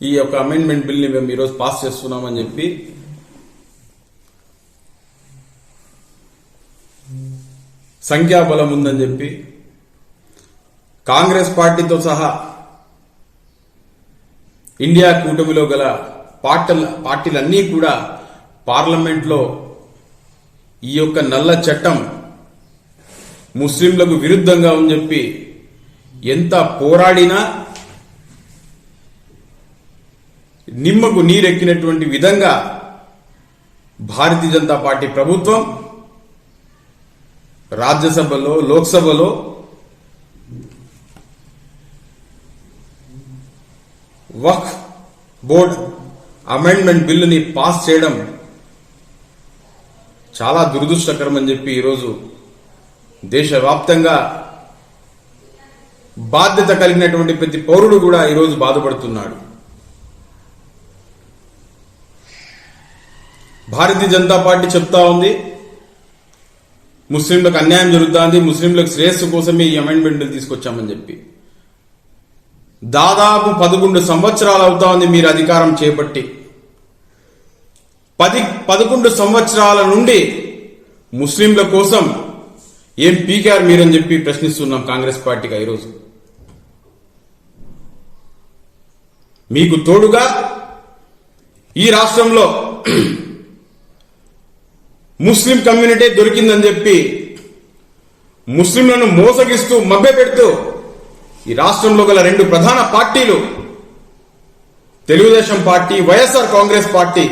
ఈ యొక్క అమెండ్మెంట్ బిల్ని మేము ఈరోజు పాస్ చేస్తున్నామని చెప్పి సంఖ్యాబలం ఉందని చెప్పి కాంగ్రెస్ పార్టీతో సహా ఇండియా కూటమిలో గల పార్టీల పార్టీలన్నీ కూడా పార్లమెంట్లో ఈ యొక్క నల్ల చట్టం ముస్లింలకు విరుద్ధంగా ఉందని చెప్పి ఎంత పోరాడినా నిమ్మకు నీరెక్కినటువంటి విధంగా భారతీయ జనతా పార్టీ ప్రభుత్వం రాజ్యసభలో లోక్సభలో వక్ బోర్డ్ అమెండ్మెంట్ బిల్లుని పాస్ చేయడం చాలా దురదృష్టకరం అని చెప్పి ఈరోజు దేశవ్యాప్తంగా బాధ్యత కలిగినటువంటి ప్రతి పౌరుడు కూడా ఈరోజు బాధపడుతున్నాడు. భారతీయ జనతా పార్టీ చెప్తా ఉంది ముస్లింలకు అన్యాయం జరుగుతుంది ముస్లింలకు శ్రేయస్సు కోసమే ఈ అమెండ్మెంట్ తీసుకొచ్చామని చెప్పి. దాదాపు పదకొండు సంవత్సరాలు అవుతా ఉంది మీరు అధికారం చేపట్టి. పది పదకొండు సంవత్సరాల నుండి ముస్లింల కోసం ఏం పీకారు మీరని చెప్పి ప్రశ్నిస్తున్నాం కాంగ్రెస్ పార్టీగా ఈరోజు. మీకు తోడుగా ఈ రాష్ట్రంలో ముస్లిం కమ్యూనిటీ దొరికిందని చెప్పి ముస్లింలను మోసగిస్తూ మభ్యపెడుతూ ఈ రాష్ట్రంలో గల రెండు ప్రధాన పార్టీలు Telugu Desam party YSR Congress party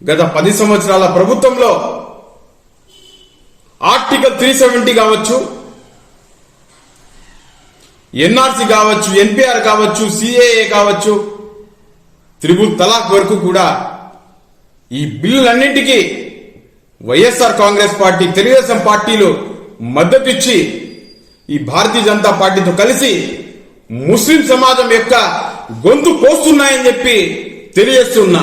గత పది సంవత్సరాల ప్రభుత్వంలో ఆర్టికల్ త్రీ సెవెంటీ కావచ్చు ఎన్ఆర్సి కావచ్చు ఎన్పిఆర్ కావచ్చు సిఏఏ కావచ్చు త్రిబుల్ తలాక్ వరకు కూడా ఈ బిల్లులన్నింటికీ వైఎస్ఆర్ కాంగ్రెస్ పార్టీ తెలుగుదేశం పార్టీలు మద్దతు ఇచ్చి ఈ భారతీయ జనతా పార్టీతో కలిసి ముస్లిం సమాజం యొక్క గొంతు పోస్తున్నాయని చెప్పి తెలియజేస్తున్నా.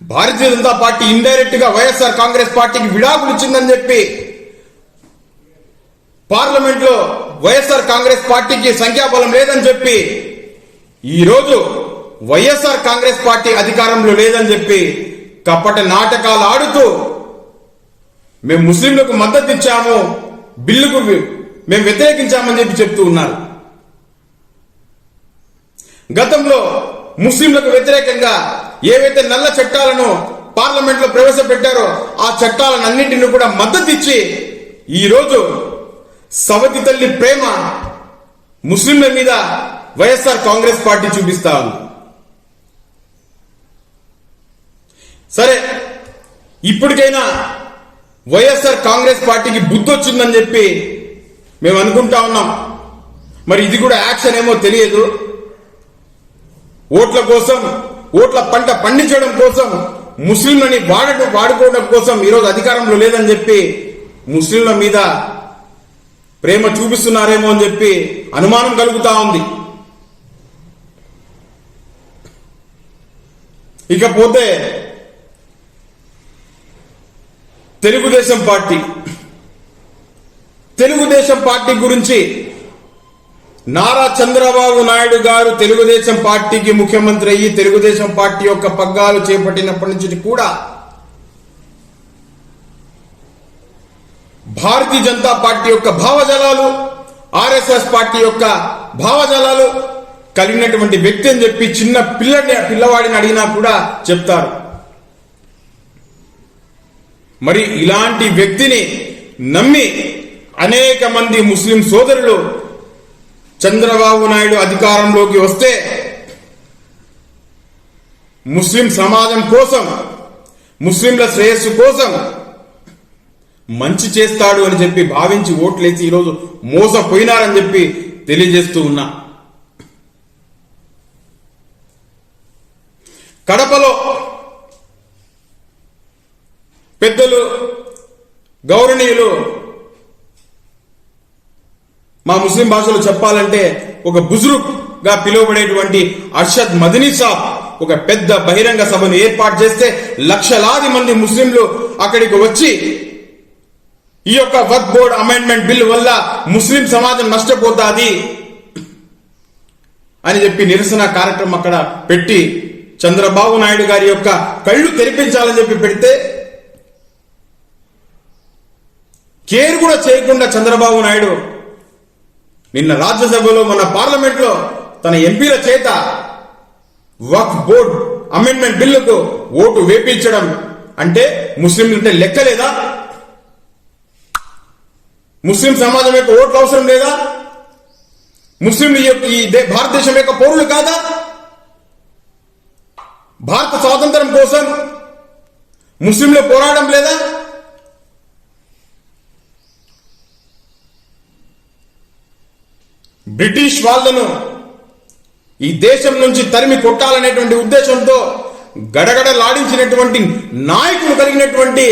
భారతీయ జనతా పార్టీ ఇండైరెక్ట్గా వైఎస్ఆర్ కాంగ్రెస్ పార్టీకి విడాకులు ఇచ్చిందని చెప్పి పార్లమెంట్లో వైఎస్ఆర్ కాంగ్రెస్ పార్టీకి సంఖ్యాబలం లేదని చెప్పి ఈరోజు వైఎస్ఆర్ కాంగ్రెస్ పార్టీ అధికారంలో లేదని చెప్పి కపట నాటకాలు ఆడుతూ మేము ముస్లింలకు మద్దతు ఇచ్చాము బిల్లుకు మేము వ్యతిరేకించామని చెప్పి చెప్తూ ఉన్నారు. గతంలో ముస్లింలకు వ్యతిరేకంగా ఏవైతే నల్ల చట్టాలను పార్లమెంట్లో ప్రవేశపెట్టారో ఆ చట్టాలను అన్నింటినీ కూడా మద్దతు ఇచ్చి ఈ రోజు సవతి తల్లి ప్రేమ ముస్లింల మీద వైఎస్ఆర్ కాంగ్రెస్ పార్టీ చూపిస్తా ఉంది. సరే ఇప్పటికైనా వైఎస్ఆర్ కాంగ్రెస్ పార్టీకి బుద్ధి వచ్చిందని చెప్పి మేము అనుకుంటా ఉన్నాం. మరి ఇది కూడా యాక్షన్ ఏమో తెలియదు. ఓట్ల కోసం ఓట్ల పంట పండించడం కోసం ముస్లింలని వాడటం వాడుకోవడం కోసం ఈరోజు అధికారంలో లేదని చెప్పి ముస్లింల మీద ప్రేమ చూపిస్తున్నారేమో అని చెప్పి అనుమానం కలుగుతా ఉంది. ఇకపోతే తెలుగుదేశం పార్టీ తెలుగుదేశం పార్టీ గురించి నారా చంద్రబాబు నాయుడు గారు తెలుగుదేశం పార్టీకి ముఖ్యమంత్రి అయ్యి తెలుగుదేశం పార్టీ యొక్క పగ్గాలు చేపట్టినప్పటి నుంచి కూడా భారతీయ జనతా పార్టీ యొక్క భావజాలాలు ఆర్ఎస్ఎస్ పార్టీ యొక్క భావజాలాలు కలిగినటువంటి వ్యక్తి అని చెప్పి చిన్న పిల్లని పిల్లవాడిని అడిగినా కూడా చెప్తారు. మరి ఇలాంటి వ్యక్తిని నమ్మి అనేక మంది ముస్లిం సోదరులు చంద్రబాబు నాయుడు అధికారంలోకి వస్తే ముస్లిం సమాజం కోసం ముస్లింల శ్రేయస్సు కోసం మంచి చేస్తాడు అని చెప్పి భావించి ఓట్లేసి ఈరోజు మోసపోయినారని చెప్పి తెలియజేస్తూ ఉన్నా. కడపలో పెద్దలు గౌరవనీయులు మా ముస్లిం భాషలో చెప్పాలంటే ఒక బుజురుగ్గా పిలువబడేటువంటి అర్షద్ మదనీ సాబ్ ఒక పెద్ద బహిరంగ సభను ఏర్పాటు చేస్తే లక్షలాది మంది ముస్లింలు అక్కడికి వచ్చి ఈ యొక్క వర్క్ బోర్డ్ అమెండ్మెంట్ బిల్ వల్ల ముస్లిం సమాజం నష్టపోతాది అని చెప్పి నిరసన కార్యక్రమం అక్కడ పెట్టి చంద్రబాబు నాయుడు గారి యొక్క కళ్ళు తెరిపించాలని చెప్పి పెడితే కేర్ కూడా చేయకుండా చంద్రబాబు నాయుడు నిన్న రాజ్యసభలో మన పార్లమెంట్లో తన ఎంపీల చేత వక్ బోర్డ్ అమెండ్మెంట్ బిల్లుకు ఓటు వేపించడం అంటే ముస్లింలు అంటే లెక్కలేదా? ముస్లిం సమాజం యొక్క ఓట్లు అవసరం లేదా? ముస్లింలు ఈ యొక్క- ఈ భారతదేశం యొక్క పౌరులు కాదా? భారత స్వాతంత్రం కోసం ముస్లింలు పోరాడడం లేదా? బ్రిటిష్ వాళ్ళను ఈ దేశం నుంచి తరిమి కొట్టాలనేటువంటి ఉద్దేశంతో గడగడలాడించినటువంటి నాయకులు కలిగినటువంటి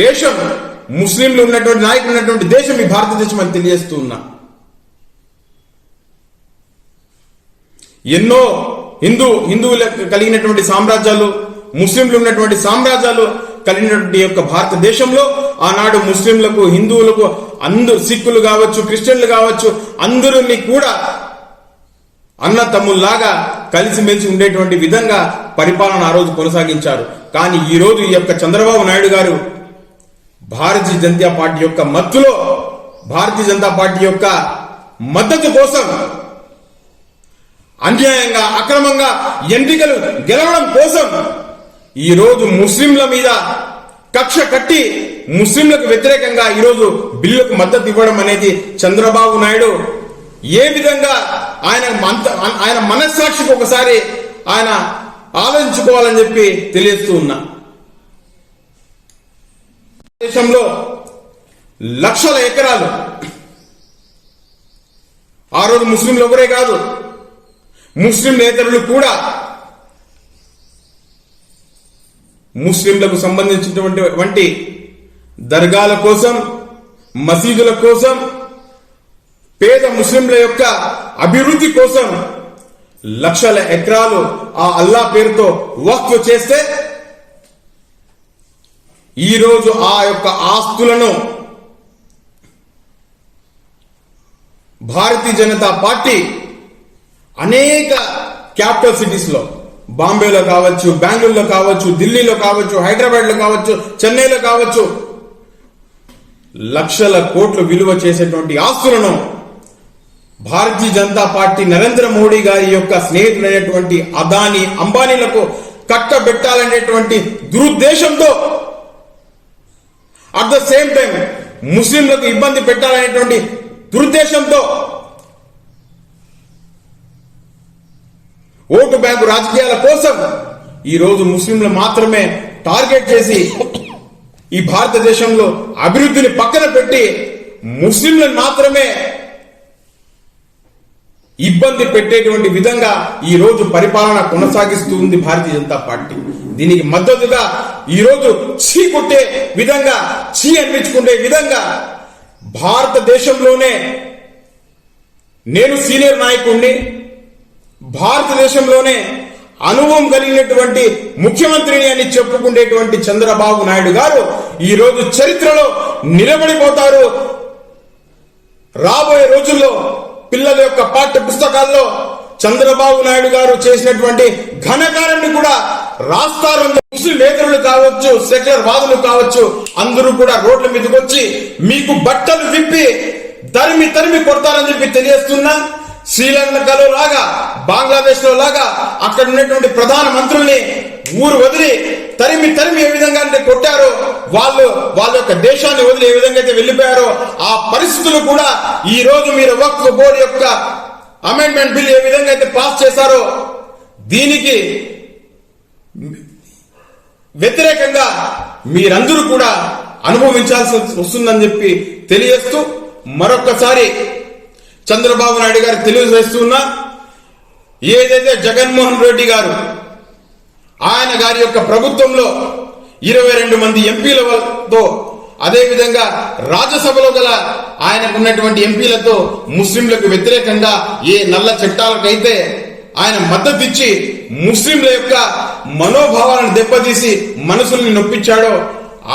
దేశం ముస్లింలు ఉన్నటువంటి నాయకులు ఉన్నటువంటి దేశం ఈ భారతదేశం అని తెలియజేస్తూ ఉన్నా. ఎన్నో హిందూ హిందువులకు కలిగినటువంటి సామ్రాజ్యాలు ముస్లింలు ఉన్నటువంటి సామ్రాజ్యాలు కలిగినటువంటి యొక్క భారతదేశంలో ఆనాడు ముస్లింలకు హిందువులకు అందరు సిక్కులు కావచ్చు క్రిస్టియన్లు కావచ్చు అందరినీ కూడా అన్న తమ్ముల్లాగా కలిసిమెలిసి ఉండేటువంటి విధంగా పరిపాలన ఆ రోజు కొనసాగించారు. కానీ ఈ రోజు ఈ యొక్క చంద్రబాబు నాయుడు గారు భారతీయ జనతా పార్టీ యొక్క మత్తులో భారతీయ జనతా పార్టీ యొక్క మద్దతు కోసం అన్యాయంగా అక్రమంగా ఎన్నికలు గెలవడం కోసం ఈ రోజు ముస్లింల మీద కక్ష కట్టి ముస్లింలకు వ్యతిరేకంగా ఈరోజు బిల్లుకు మద్దతు ఇవ్వడం అనేది చంద్రబాబు నాయుడు ఏ విధంగా ఆయన మంత- ఆయన మనస్సాక్షికి ఒకసారి ఆయన ఆలోచించుకోవాలని చెప్పి తెలియజేస్తూ ఉన్నా. దేశంలో లక్షల ఎకరాలు ఆ రోజు ముస్లింలు ఒకరే కాదు ముస్లిం నేతలు కూడా ముస్లింలకు సంబంధించినటువంటి వంటి దర్గాల కోసం మసీదుల కోసం పేద ముస్లింల యొక్క అభివృద్ధి కోసం లక్షల ఎకరాలు ఆ అల్లా పేరుతో వక్ఫ్ చేస్తే ఈరోజు ఆ యొక్క ఆస్తులను భారతీయ జనతా పార్టీ అనేక క్యాపిటల్ సిటీస్లో బాంబేలో కావచ్చు బెంగళూరులో కావచ్చు ఢిల్లీలో కావచ్చు హైదరాబాద్లో కావచ్చు చెన్నైలో కావచ్చు లక్షల కోట్లు విలువ చేసేటువంటి ఆస్తులను భారతీయ జనతా పార్టీ నరేంద్ర మోడీ గారి యొక్క స్నేహితులైనటువంటి అదాని అంబానీలకు కట్టబెట్టాలనేటువంటి దురుద్దేశంతో అట్ ద సేమ్ టైం ముస్లింలకు ఇబ్బంది పెట్టాలనేటువంటి దురుద్దేశంతో ఓటు బ్యాంకు రాజకీయాల కోసం ఈ రోజు ముస్లింలు మాత్రమే టార్గెట్ చేసి ఈ భారతదేశంలో అభివృద్ధిని పక్కన పెట్టి ముస్లింలను మాత్రమే ఇబ్బంది పెట్టేటువంటి విధంగా ఈ రోజు పరిపాలన కొనసాగిస్తూ ఉంది భారతీయ జనతా పార్టీ. దీనికి మద్దతుగా ఈ రోజు చీ కొట్టే విధంగా చీ అనిపించుకునే విధంగా భారతదేశంలోనే నేను సీనియర్ నాయకుడిని భారతదేశంలోనే అనుభవం కలిగినటువంటి ముఖ్యమంత్రిని అని చెప్పుకునేటువంటి చంద్రబాబు నాయుడు గారు ఈ రోజు చరిత్రలో నిలబడిపోతారు. రాబోయే రోజుల్లో పిల్లల యొక్క పాఠ్య పుస్తకాల్లో చంద్రబాబు నాయుడు గారు చేసినటువంటి ఘనకారాన్ని కూడా రాస్తారు ముస్లిం నేతలు కావచ్చు సెక్యులర్ వాదులు కావచ్చు అందరూ కూడా రోడ్ల మీదకి వచ్చి మీకు బట్టలు విప్పి తరిమి తరిమి కొడతారని చెప్పి తెలియస్తున్నా శ్రీలంకలో లాగా బంగ్లాదేశ్లో లాగా అక్కడ ఉన్నటువంటి ప్రధాన మంత్రుల్ని ఊరు వదిలి తరిమి తరిమి ఏ విధంగా అంటే కొట్టారో వాళ్ళు వాళ్ళ యొక్క దేశాన్ని వదిలి ఏ విధంగా అయితే వెళ్ళిపోయారో ఆ పరిస్థితులు కూడా ఈ రోజు మీరు వక్ఫ్ బోర్డు యొక్క అమెండ్మెంట్ బిల్ ఏ విధంగా అయితే పాస్ చేశారో దీనికి వ్యతిరేకంగా మీరందరూ కూడా అనుభవించాల్సి వస్తుందని చెప్పి తెలియజేస్తూ మరొక్కసారి చంద్రబాబు నాయుడు గారు తెలియజేస్తున్నా ఏదైతే జగన్మోహన్ రెడ్డి గారు ఆయన గారి యొక్క ప్రభుత్వంలో ఇరవై రెండు మంది ఎంపీలతో అదేవిధంగా రాజ్యసభలో గల ఆయనకున్నటువంటి ఎంపీలతో ముస్లింలకు వ్యతిరేకంగా ఏ నల్ల చట్టాలకైతే ఆయన మద్దతు ఇచ్చి ముస్లింల యొక్క మనోభావాలను దెబ్బతీసి మనసుల్ని నొప్పించాడో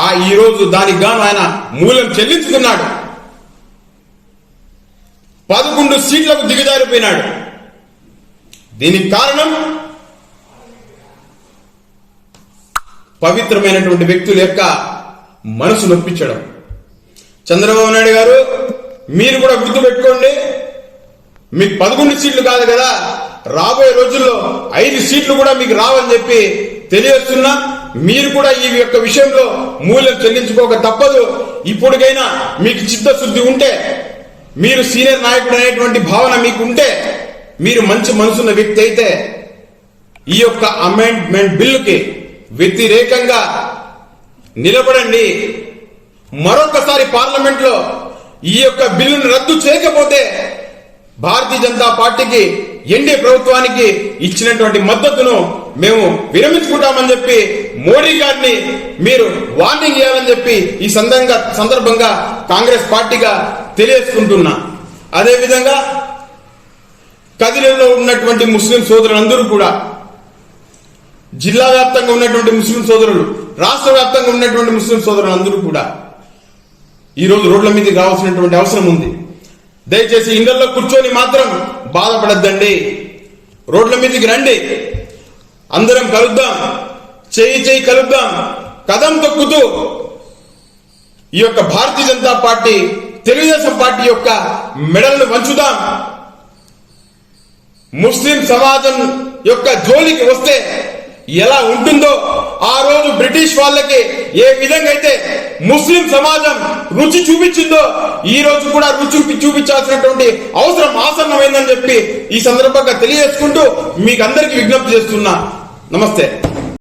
ఆ ఈ రోజు దానికి గాను ఆయన మూలం చెల్లించుకున్నాడు. పదకొండు సీట్లకు దిగజారిపోయినాడు. దీనికి కారణం పవిత్రమైనటువంటి వ్యక్తుల యొక్క మనసు నొప్పించడం. చంద్రబాబు నాయుడు గారు మీరు కూడా గుర్తుపెట్టుకోండి మీకు పదకొండు సీట్లు కాదు కదా రాబోయే రోజుల్లో ఐదు సీట్లు కూడా మీకు రావని చెప్పి తెలియజేస్తున్నా. మీరు కూడా ఈ యొక్క విషయంలో మూల్యం చెల్లించుకోక తప్పదు. ఇప్పటికైనా మీకు చిత్తశుద్ధి ఉంటే మీరు సీనియర్ నాయకుడు అనేటువంటి భావన మీకు ఉంటే మీరు మంచి మనసున్న వ్యక్తి అయితే ఈ యొక్క అమెండ్మెంట్ బిల్లుకి వ్యతిరేకంగా నిలబడండి. మరొకసారి పార్లమెంట్లో ఈ యొక్క బిల్లును రద్దు చేయకపోతే భారతీయ జనతా పార్టీకి ఎన్డీ ప్రభుత్వానికి ఇచ్చినటువంటి మద్దతును మేము విరమించుకుంటామని చెప్పి మోడీ గారిని మీరు వార్నింగ్ ఇవ్వాలని చెప్పి ఈ సందర్భంగా సందర్భంగా కాంగ్రెస్ పార్టీగా తెలియజేసుకుంటున్నా. అదేవిధంగా కదిరిలో ఉన్నటువంటి ముస్లిం సోదరులందరూ కూడా జిల్లా వ్యాప్తంగా ఉన్నటువంటి ముస్లిం సోదరులు రాష్ట్ర వ్యాప్తంగా ఉన్నటువంటి ముస్లిం సోదరులు అందరూ కూడా ఈ రోజు రోడ్ల మీదకి రావాల్సినటువంటి అవసరం ఉంది. దయచేసి ఇళ్ళలో కూర్చొని మాత్రం బాధపడద్దండి. రోడ్ల మీదకి రండి. అందరం కలుద్దాం. చేయి చేయి కలుద్దాం. కదం తొక్కుతూ ఈ యొక్క భారతీయ జనతా పార్టీ తెలుగుదేశం పార్టీ యొక్క మెడల్ను వంచుదాం. ముస్లిం సమాజం యొక్క జోలికి వస్తే ఎలా ఉంటుందో ఆ రోజు బ్రిటిష్ వాళ్ళకి ఏ విధంగా అయితే ముస్లిం సమాజం రుచి చూపించిందో ఈ రోజు కూడా రుచి చూపించాల్సినటువంటి అవసరం ఆసన్నమైందని చెప్పి ఈ సందర్భంగా తెలియజేసుకుంటూ మీకు అందరికీ విజ్ఞప్తి చేస్తున్నా. నమస్తే.